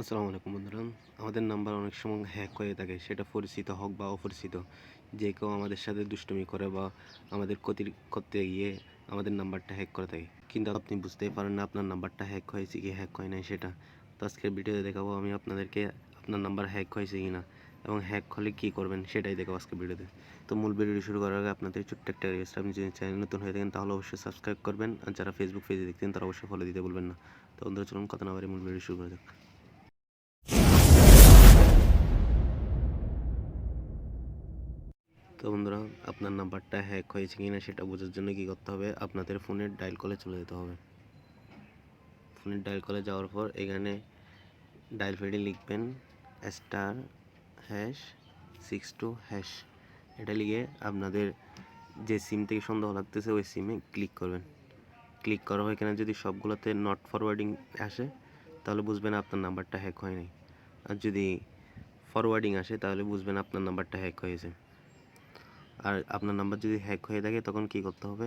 আসসালামু আলাইকুম বন্ধুরা। আমাদের নাম্বার অনেক সময় হ্যাক হয়ে থাকে, সেটা পরিচিত হোক বা অপরিচিত, যে কেউ আমাদের সাথে দুষ্টুমি করে বা আমাদের ক্ষতি করতে গিয়ে আমাদের নাম্বারটা হ্যাক করে থাকে। কিন্তু আপনি বুঝতেই পারেন না আপনার নাম্বারটা হ্যাক হয়েছে কি হ্যাক হয় নাই সেটা। তো আজকের ভিডিওতে দেখাবো আমি আপনাদেরকে আপনার নাম্বার হ্যাক হয়েছে কি না এবং হ্যাক হলে কী করবেন সেটাই দেখাবো আজকের ভিডিওতে তো। মূল ভিডিও শুরু করার আগে আপনাদের ছোট্ট একটা রিকোয়েস্ট আপনি যদি চ্যানেল নতুন হয়ে থাকেন তাহলে অবশ্যই সাবস্ক্রাইব করবেন। আর যারা ফেসবুক পেজে দেখতেন তারা অবশ্যই ফলো দিতে বলবেন না। তো বন্ধুরা, চলুন কথা না বাড়ি মূল ভিডিও শুরু করা যাক। তো বন্ধুরা, আপনার নাম্বারটা হ্যাক হয়েছে কি না সেটা বোঝার জন্য কী করতে হবে? আপনাদের ফোনের ডায়াল কলে চলে যেতে হবে। ফোনের ডায়াল কলে যাওয়ার পর এখানে ডায়াল ফেডে লিখবেন star hash six two hash এটা লিখে আপনাদের যে সিম থেকে সন্দেহ লাগতেছে ওই সিমে ক্লিক করবেন। ক্লিক করার পর এখানে যদি সবগুলোতে নট ফরওয়ার্ডিং আসে, তাহলে বুঝবেন আপনার নাম্বারটা হ্যাক হয় নাই আর যদি ফরওয়ার্ডিং আসে, তাহলে বুঝবেন আপনার নাম্বারটা হ্যাক হয়েছে। আর আপনার নাম্বার যদি হ্যাক হয়ে থাকে, তখন কি করতে হবে?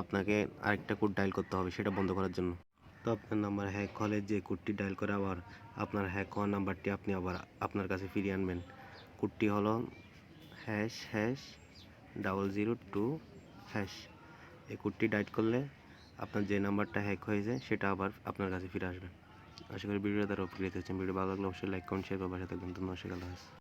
আপনাকে আরেকটা কোড ডায়াল করতে হবে, সেটা বন্ধ করার জন্য। তো আপনার নাম্বার হ্যাক হলে যে কোডটি ডায়াল করে আবার আপনার হ্যাক হওয়া নাম্বারটি আপনি আবার আপনার কাছে ফিরিয়ে আনবেন। কোডটি হলো hash hash double zero two hash এই কোডটি ডায়াল করলে আপনার যে নাম্বারটা হ্যাক হয়েছে, সেটা আবার আপনার কাছে ফিরে আসবে। আশা করি ভিডিওটা তারা উপকৃত হচ্ছেন ভিডিও ভালো লাগলে অবশ্যই লাইক কমেন্ট শেয়ার করে পাশে থাকবেন। ধন্যবাদ সকাল